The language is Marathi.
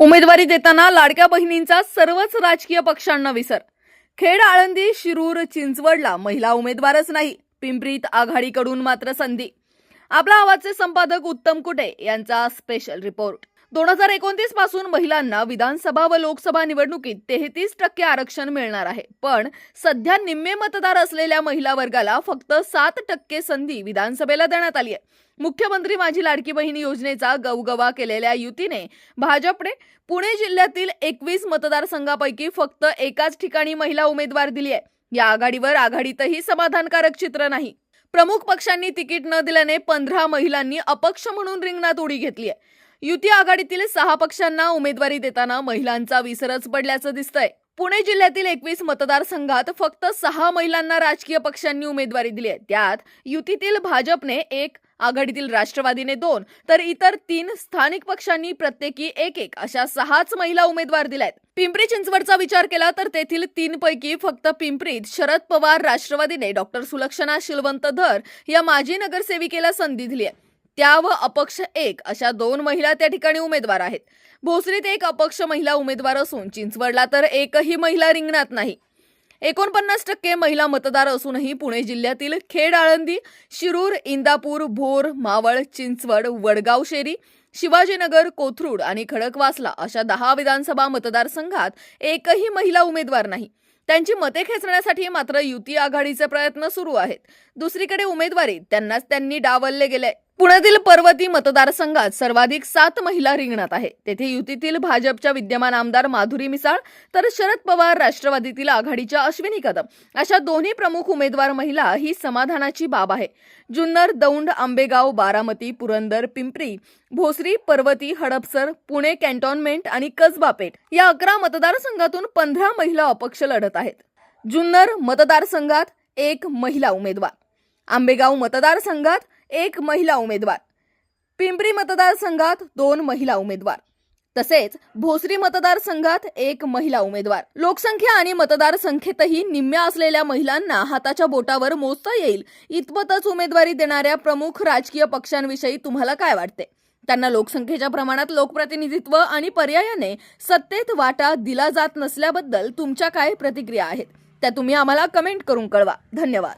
उमेदवारी देताना लाडक्या बहिणींचा सर्वच राजकीय पक्षांना विसर. खेड आळंदी शिरूर चिंचवडला महिला उमेदवारच नाही पिंपरीत आघाडीकडून मात्र संधी. आपला आवाजचे संपादक उत्तम कुटे यांचा स्पेशल रिपोर्ट दोन हजार एकोणतीसपासून महिलांना विधानसभा व लोकसभा निवडणुकीत तेहतीस टक्के आरक्षण मिळणार आहे. पण सध्या निम्मे मतदार असलेल्या महिला वर्गाला फक्त सात टक्के संधी विधानसभेला देण्यात आली आहे. मुख्यमंत्री माझी लाडकी बहीण योजनेचा गवगवा केलेल्या युतीने भाजपने पुणे जिल्ह्यातील एकवीस मतदारसंघापैकी फक्त एकाच ठिकाणी महिला उमेदवार दिली आहे. या आघाडीवर आघाडीतही समाधानकारक चित्र नाही. प्रमुख पक्षांनी तिकीट न दिल्याने पंधरा महिलांनी अपक्ष म्हणून रिंगणात उडी घेतली आहे. युती आघाडीतील सहा पक्षांना उमेदवारी देताना महिलांचा विसरच पडल्याचं दिसतंय. पुणे जिल्ह्यातील एकवीस मतदारसंघात फक्त सहा महिलांना राजकीय पक्षांनी उमेदवारी दिली आहे. त्यात युतीतील भाजपने एक आघाडीतील राष्ट्रवादीने दोन तर इतर तीन स्थानिक पक्षांनी प्रत्येकी एक एक अशा सहाच महिला उमेदवार दिल्यात. पिंपरी चिंचवडचा विचार केला तर तेथील तीन पैकी फक्त पिंपरीत शरद पवार राष्ट्रवादीने डॉक्टर सुलक्षणा शिलवंत धर या माजी नगरसेविकेला संधी दिली आहे. त्या व अपक्ष एक अशा दोन महिला त्या ठिकाणी उमेदवार आहेत. भोसरीत एक अपक्ष महिला उमेदवार असून चिंचवडला तर एकही महिला रिंगणात नाही. एकोणपन्नास टक्के महिला मतदार असूनही पुणे जिल्ह्यातील खेड आळंदी शिरूर इंदापूर भोर मावळ चिंचवड वडगाव शेरी शिवाजीनगर कोथरूड आणि खडकवासला अशा दहा विधानसभा मतदारसंघात एकही महिला उमेदवार नाही. त्यांची मते खेचण्यासाठी मात्र युती आघाडीचे प्रयत्न सुरू आहेत. दुसरीकडे उमेदवारी त्यांनाच त्यांनी डावलले गेले पुण्यातील पर्वती मतदारसंघात सर्वाधिक सात महिला रिंगणात आहे तेथे युतीतील भाजपच्या विद्यमान आमदार माधुरी मिसाळ तर शरद पवार राष्ट्रवादीतील आघाडीच्या अश्विनी कदम. अशा दोन्ही प्रमुख उमेदवार महिला ही समाधानाची बाब आहे. जुन्नर दौंड आंबेगाव बारामती पुरंदर पिंपरी भोसरी पर्वती हडपसर पुणे कॅन्टॉनमेंट आणि कसबा पेठ या अकरा मतदारसंघातून पंधरा महिला अपक्ष लढत आहेत. जुन्नर मतदारसंघात एक महिला उमेदवार. आंबेगाव मतदारसंघात एक महिला उमेदवार. पिंपरी मतदारसंघात दोन महिला उमेदवार. तसेच भोसरी मतदारसंघात एक महिला उमेदवार. लोकसंख्या आणि मतदारसंख्येतही निम्म्या असलेल्या महिलांना हाताच्या बोटावर मोजता येईल. इतपतच उमेदवारी देणाऱ्या प्रमुख राजकीय पक्षांविषयी तुम्हाला काय वाटते? त्यांना लोकसंख्येच्या प्रमाणात लोकप्रतिनिधित्व आणि पर्यायाने सत्तेत वाटा दिला जात नसल्याबद्दल तुमच्या काय प्रतिक्रिया आहेत? त्या तुम्ही आम्हाला कमेंट करून कळवा. धन्यवाद.